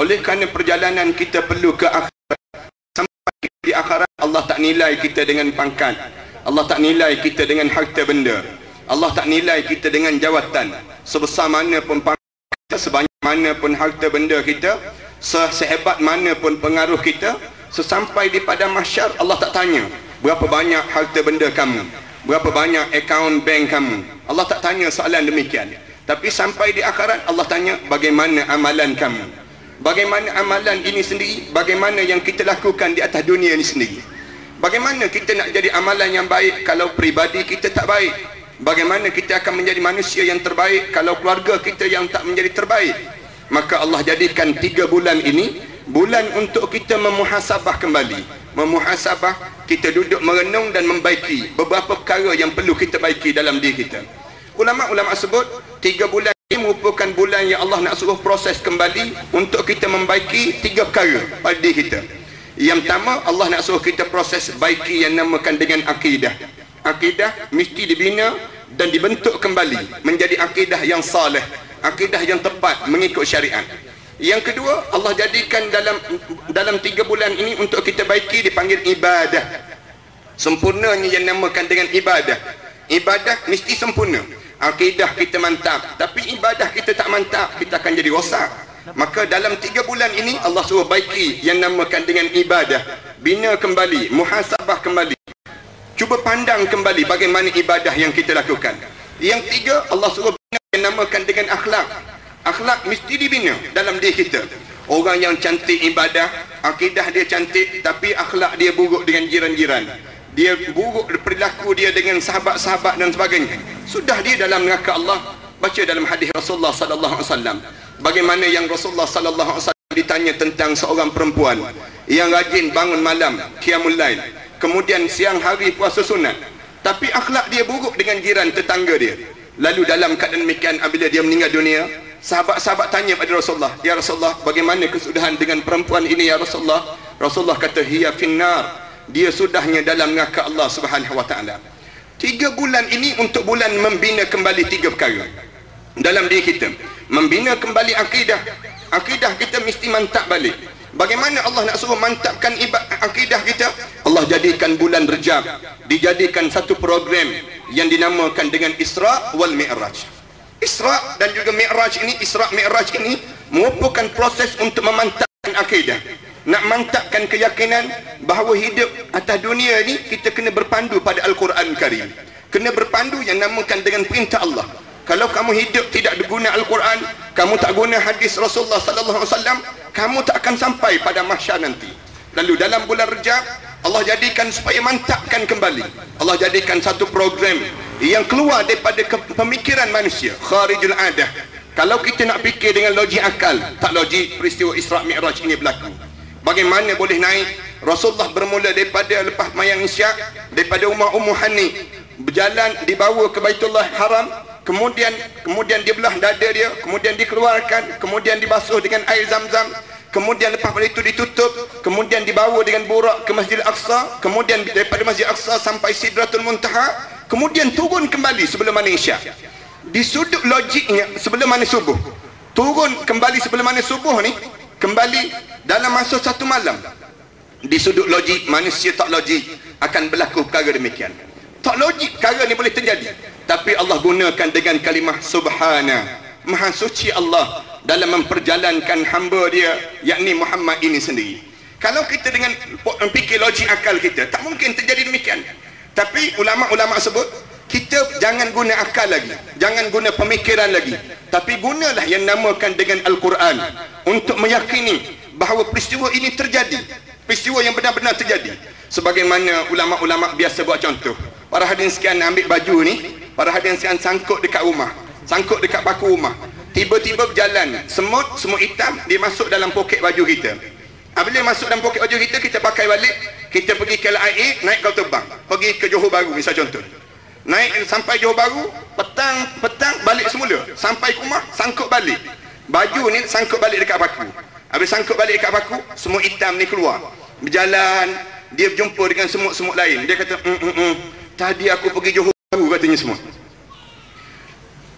Oleh kerana perjalanan kita perlu ke akhirat. Sampai di akhirat Allah tak nilai kita dengan pangkat. Allah tak nilai kita dengan harta benda. Allah tak nilai kita dengan jawatan. Sebesar mana pun pangkat kita, sebanyak mana pun harta benda kita, se- sehebat mana pun pengaruh kita, sesampai di padang mahsyar Allah tak tanya berapa banyak harta benda kamu, berapa banyak akaun bank kamu. Allah tak tanya soalan demikian. Tapi sampai di akhirat Allah tanya bagaimana amalan kamu. Bagaimana amalan ini sendiri, bagaimana yang kita lakukan di atas dunia ini sendiri. Bagaimana kita nak jadi amalan yang baik kalau peribadi kita tak baik? Bagaimana kita akan menjadi manusia yang terbaik kalau keluarga kita yang tak menjadi terbaik? Maka Allah jadikan tiga bulan ini bulan untuk kita memuhasabah kembali. Memuhasabah, kita duduk merenung dan membaiki beberapa perkara yang perlu kita baiki dalam diri kita. Ulama-ulama sebut tiga bulan ini merupakan bulan yang Allah nak suruh proses kembali untuk kita membaiki tiga perkara pada diri kita. Yang pertama Allah nak suruh kita proses baiki yang namakan dengan akidah. Akidah mesti dibina dan dibentuk kembali menjadi akidah yang saleh, akidah yang tepat mengikut syariat. Yang kedua, Allah jadikan dalam dalam tiga bulan ini untuk kita baiki dipanggil ibadah. Sempurnanya yang namakan dengan ibadah. Ibadah mesti sempurna. Akidah kita mantap, tapi ibadah kita tak mantap, kita akan jadi rosak. Maka dalam tiga bulan ini Allah suruh baiki yang namakan dengan ibadah. Bina kembali, muhasabah kembali. Cuba pandang kembali bagaimana ibadah yang kita lakukan. Yang tiga, Allah suruh bina yang namakan dengan akhlak. Akhlak mesti dibina dalam diri kita. Orang yang cantik ibadah, akidah dia cantik tapi akhlak dia buruk dengan jiran-jiran. Dia buruk perilaku dia dengan sahabat-sahabat dan sebagainya. Sudah dia dalam neraka Allah. Baca dalam hadis Rasulullah sallallahu alaihi wasallam. Bagaimana yang Rasulullah sallallahu alaihi wasallam ditanya tentang seorang perempuan yang rajin bangun malam, qiyamul lail. Kemudian siang hari puasa sunat. Tapi akhlak dia buruk dengan jiran tetangga dia. Lalu dalam keadaan demikian apabila dia meninggal dunia, sahabat-sahabat tanya pada Rasulullah, "Ya Rasulullah, bagaimana kesudahan dengan perempuan ini ya Rasulullah?" Rasulullah kata, "Hiya finnar." Dia sudahnya dalam neraka Allah Subhanahu wa taala. Tiga bulan ini untuk bulan membina kembali tiga perkara dalam diri kita. Membina kembali akidah. Akidah kita mesti mantap balik. Bagaimana Allah nak suruh mantapkan akidah kita? Allah jadikan bulan Rejab dijadikan satu program yang dinamakan dengan Isra wal Mi'raj. Isra dan juga Mi'raj ini, Isra Mi'raj ini merupakan proses untuk memantapkan akidah. Nak mantapkan keyakinan bahawa hidup atas dunia ini kita kena berpandu pada Al-Quran Karim. Kena berpandu yang namakan dengan perintah Allah. Kalau kamu hidup tidak guna Al-Quran, kamu tak guna hadis Rasulullah sallallahu alaihi wasallam, kamu tak akan sampai pada mahsyar nanti. Lalu dalam bulan Rejab, Allah jadikan supaya mantapkan kembali. Allah jadikan satu program yang keluar daripada pemikiran manusia, kharijul adah. Kalau kita nak fikir dengan logik akal, tak logik peristiwa Isra Mi'raj ini berlaku. Bagaimana boleh naik? Rasulullah bermula daripada lepas mayang isyak, daripada rumah Ummu Hani, berjalan dibawa ke Baitullah Haram, kemudian kemudian dia belah dada dia, kemudian dikeluarkan, kemudian dibasuh dengan air zam-zam, kemudian lepas pada itu ditutup, kemudian dibawa dengan burak ke Masjid Al-Aqsa, kemudian daripada Masjid Al-Aqsa sampai Sidratul Muntaha, kemudian turun kembali sebelum mana isyak. Di sudut logiknya sebelum mana subuh. Turun kembali sebelum mana subuh ni, kembali dalam masa satu malam. Di sudut logik manusia tak logik akan berlaku perkara demikian. Tak logik perkara ni boleh terjadi. Tapi Allah gunakan dengan kalimah subhana. Maha suci Allah dalam memperjalankan hamba dia yakni Muhammad ini sendiri. Kalau kita dengan fikir logik akal kita, tak mungkin terjadi demikian. Tapi ulama-ulama sebut kita jangan guna akal lagi, jangan guna pemikiran lagi, tapi gunalah yang namakan dengan Al-Quran untuk meyakini bahawa peristiwa ini terjadi, peristiwa yang benar-benar terjadi. Sebagaimana ulama-ulama biasa buat contoh. Para hadirin sekian ambil baju ni, para hadirin sekian sangkut dekat rumah, sangkut dekat paku rumah. Tiba-tiba berjalan, semut, semut hitam, dia masuk dalam poket baju kita. Apabila masuk dalam poket baju kita, kita pakai balik, kita pergi ke LIA, naik kau terbang. Pergi ke Johor Baru, misal contoh. Naik sampai Johor Baru, petang, petang, balik semula. Sampai rumah, sangkut balik. Baju ni sangkut balik dekat paku. Habis sangkut balik dekat paku, semut hitam ni keluar. Berjalan, dia berjumpa dengan semut-semut lain. Dia kata, mm, mm, mm. tadi aku pergi Johor Baru katanya semua.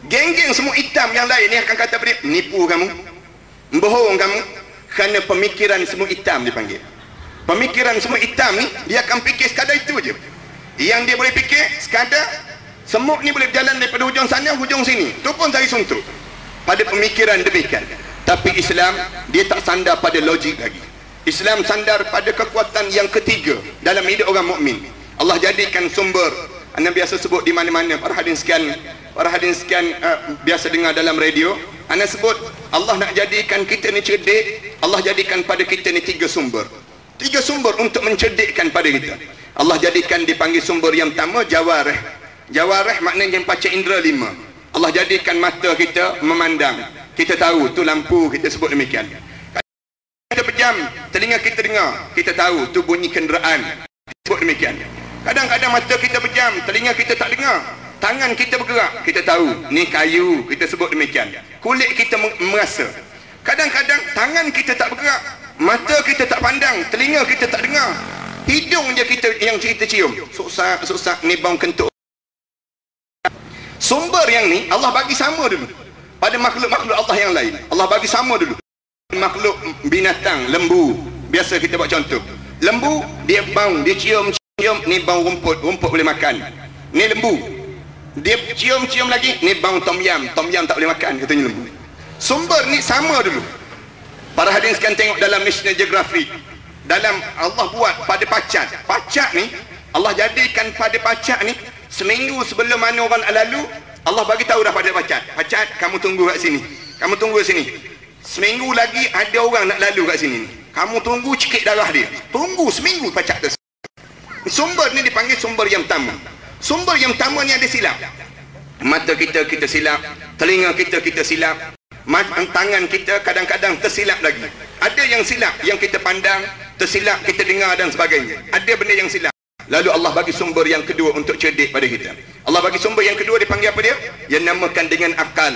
Geng-geng semut hitam yang lain ni akan kata pada nipu kamu, membohong kamu. kerana pemikiran semua hitam dipanggil pemikiran semua hitam ni dia akan fikir sekadar itu je yang dia boleh fikir sekadar semut ni boleh jalan daripada hujung sana hujung sini tu pun cari suntuk pada pemikiran demikian tapi Islam dia tak sandar pada logik lagi. Islam sandar pada kekuatan yang ketiga dalam hidup orang mukmin. Allah jadikan sumber. Anda biasa sebut di mana-mana. Para hadirin sekalian para hadirin sekalian uh, biasa dengar dalam radio. Anda sebut Allah nak jadikan kita ni cerdik. Allah jadikan pada kita ni tiga sumber. Tiga sumber untuk mencerdikkan pada kita. Allah jadikan dipanggil sumber yang pertama jawarih jawarih maknanya yang pacar indera lima Allah jadikan mata kita memandang. Kita tahu tu lampu kita sebut demikian. Kita pejam telinga kita dengar. Kita tahu tu bunyi kenderaan. Sebut demikian. Kadang-kadang mata kita pejam telinga kita tak dengar. Tangan kita bergerak. Kita tahu ni kayu. Kita sebut demikian. Kulit kita merasa. Kadang-kadang tangan kita tak bergerak. Mata kita tak pandang. Telinga kita tak dengar. Hidung je kita yang kita cium. Susah susah ni bau kentut sumber yang ni Allah bagi sama dulu. Pada makhluk-makhluk Allah yang lain. Allah bagi sama dulu. Makhluk binatang lembu. Biasa kita buat contoh. Lembu dia bau dia cium cium ni bau rumput. Rumput boleh makan. Ni lembu. Dia cium cium lagi ni bau tom yam. Tom yam tak boleh makan katanya lembu. Sumber ni sama dulu. Para hadirin sekalian tengok dalam National Geographic. Dalam Allah buat pada pacak pacak ni Allah jadikan pada pacak ni seminggu sebelum mana orang lalu Allah bagi tahu dah pada pacak pacak kamu tunggu kat sini kamu tunggu kat sini Seminggu lagi ada orang nak lalu kat sini. Kamu tunggu cekik darah dia. Tunggu seminggu pacak tersebut. Sumber ni dipanggil sumber yang pertama. Sumber yang pertama ni ada silap. Mata kita kita silap, telinga kita kita silap, tangan kita kadang-kadang tersilap lagi. Ada yang silap yang kita pandang, tersilap kita dengar dan sebagainya. Ada benda yang silap. Lalu Allah bagi sumber yang kedua untuk cerdik pada kita. Allah bagi sumber yang kedua dipanggil apa dia? Yang namakan dengan akal.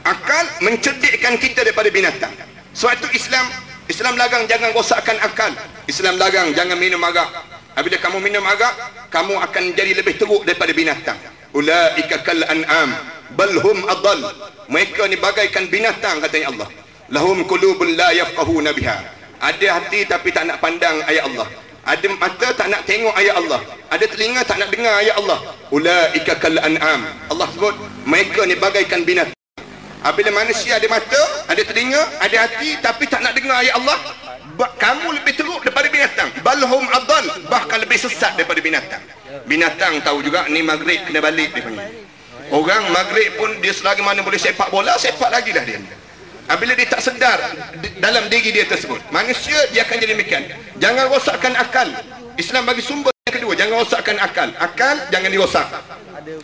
Akal mencerdikkan kita daripada binatang. Sebab itu Islam Islam lagang jangan rosakkan akal. Islam lagang jangan minum arak. Apabila kamu minum arak kamu akan jadi lebih teruk daripada binatang. Ulaika kal an'am bal hum adall. Mereka ni bagaikan binatang katanya Allah. Lahum qulubun la yafqahuna biha. Ada hati tapi tak nak pandang ayat Allah ada mata tak nak tengok ayat Allah ada telinga tak nak dengar ayat Allah ulaika kal an'am Allah sebut mereka ni bagaikan binatang Apabila manusia ada mata, ada telinga, ada hati tapi tak nak dengar ayat Allah, kamu lebih teruk daripada binatang. Balhum adal, bahkan lebih sesat daripada binatang. Binatang tahu juga ni maghrib kena balik dia panggil. Orang maghrib pun dia selagi mana boleh sepak bola, sepak lagi dah dia. Apabila dia tak sedar dalam diri dia tersebut, manusia dia akan jadi demikian. Jangan rosakkan akal. Islam bagi sumber yang kedua, jangan rosakkan akal. Akal jangan dirosak.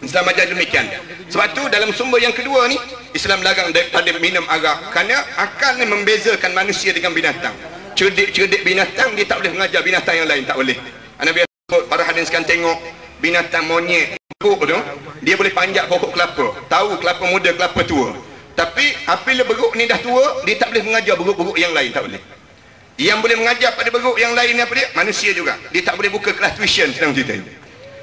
Islam ajar demikian sebab tu dalam sumber yang kedua ni Islam larang daripada minum arak kerana akal ni membezakan manusia dengan binatang cerdik-cerdik binatang dia tak boleh mengajar binatang yang lain tak boleh anda biasa para hadirin sekalian tengok binatang monyet tu dia boleh panjat pokok kelapa tahu kelapa muda kelapa tua tapi apabila beruk ni dah tua dia tak boleh mengajar beruk-beruk yang lain tak boleh. Yang boleh mengajar pada beruk yang lain ni apa dia? Manusia juga. Dia tak boleh buka kelas tuition senang cerita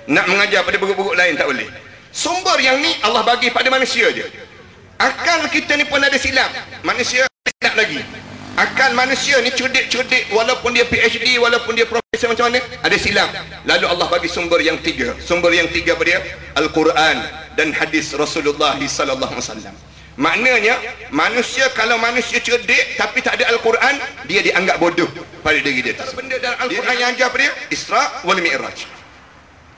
nak mengajar pada buruk-buruk lain tak boleh. Sumber yang ni Allah bagi pada manusia je. Akal kita ni pun ada silap. Manusia silap lagi. Akal manusia ni cerdik-cerdik walaupun dia PhD walaupun dia profesor macam mana ada silap. Lalu Allah bagi sumber yang tiga. Sumber yang tiga pada dia? Al-Quran dan hadis Rasulullah sallallahu alaihi wasallam maknanya manusia kalau manusia cerdik tapi tak ada Al-Quran dia dianggap bodoh pada diri dia benda dalam Al-Quran yang ajar pada dia? Isra wal Mi'raj.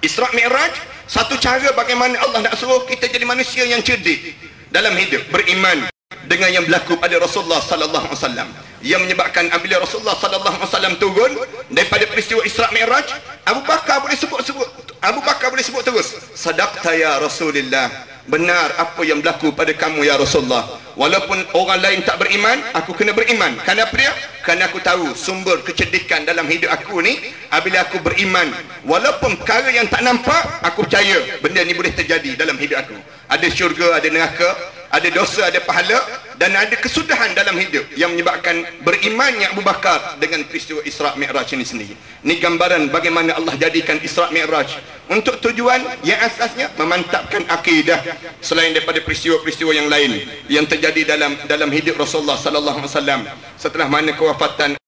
Isra Mi'raj satu cara bagaimana Allah nak suruh kita jadi manusia yang cerdik dalam hidup beriman dengan yang berlaku pada Rasulullah sallallahu alaihi wasallam. Yang menyebabkan apabila Rasulullah sallallahu alaihi wasallam turun daripada peristiwa Isra Mi'raj Abu Bakar boleh sebut-sebut Abu Bakar boleh sebut terus sadaqta ya Rasulullah benar apa yang berlaku pada kamu ya Rasulullah. Walaupun orang lain tak beriman aku kena beriman. Kerana apa dia? Kerana aku tahu sumber kecerdikan dalam hidup aku ni apabila aku beriman walaupun perkara yang tak nampak aku percaya benda ni boleh terjadi dalam hidup aku. Ada syurga ada neraka ada dosa, ada pahala dan ada kesudahan dalam hidup yang menyebabkan berimannya Abu Bakar dengan peristiwa Isra' Mi'raj ini sendiri. Ini gambaran bagaimana Allah jadikan Isra' Mi'raj untuk tujuan yang asasnya memantapkan akidah selain daripada peristiwa-peristiwa yang lain yang terjadi dalam dalam hidup Rasulullah sallallahu alaihi wasallam setelah mana kewafatan